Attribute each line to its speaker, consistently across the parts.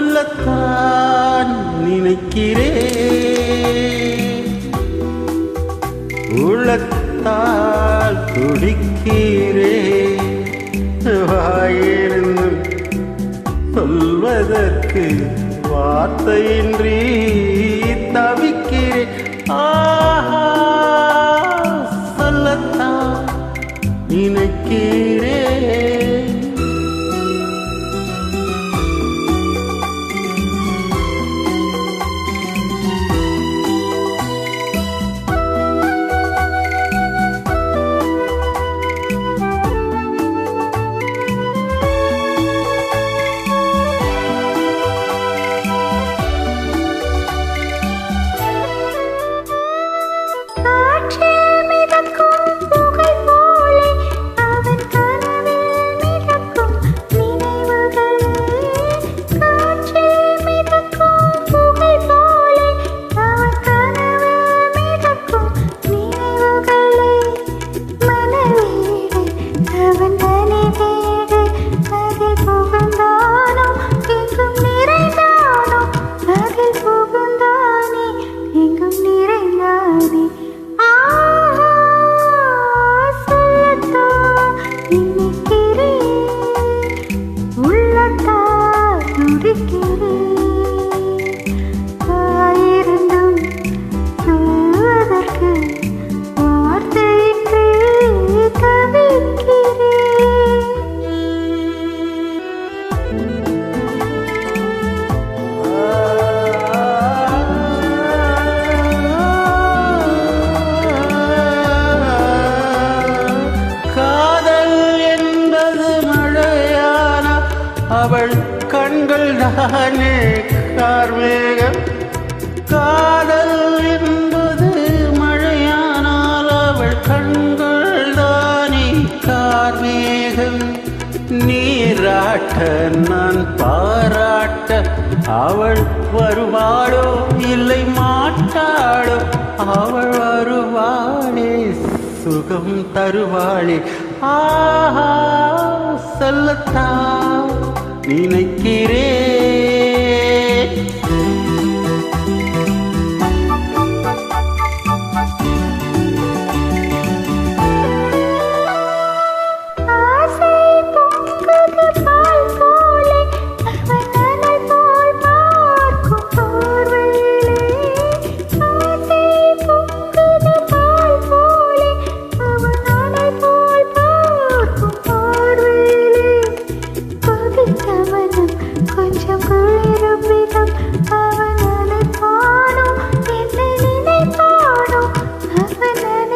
Speaker 1: சொல்லத்தான் நினைக்கிறேன். உள்ளத்தால் துடிக்கிறேன். வாயிருந்து சொல்வதற்கு வார்த்தையின்றி
Speaker 2: தானே
Speaker 1: கார்மேகம். காதல் என்பது மழையானால் அவள் கண்கள் தானே கார்மேகம். நீராட்ட நான் பாராட்ட அவள் வருவாளோ இல்லை மாட்டாளோ அவள் வருவாளே சுகம் தருவாளே. ஆஹா சொல்லத்தான் நினைக்கிறேன்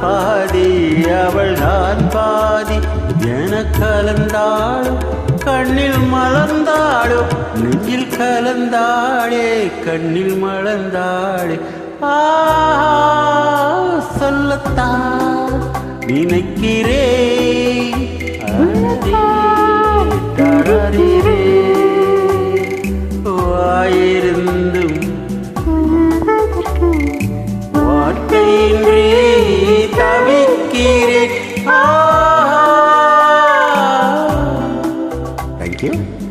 Speaker 1: பாதி அவள் தான் பாதி என கலந்தாள் கண்ணில் மலர்ந்தாளோ நெஞ்சில் கலந்தாளே கண்ணில் மலர்ந்தாளே. ஆ சொல்லத்தான் நினைக்கிறேன்.
Speaker 2: தரே you.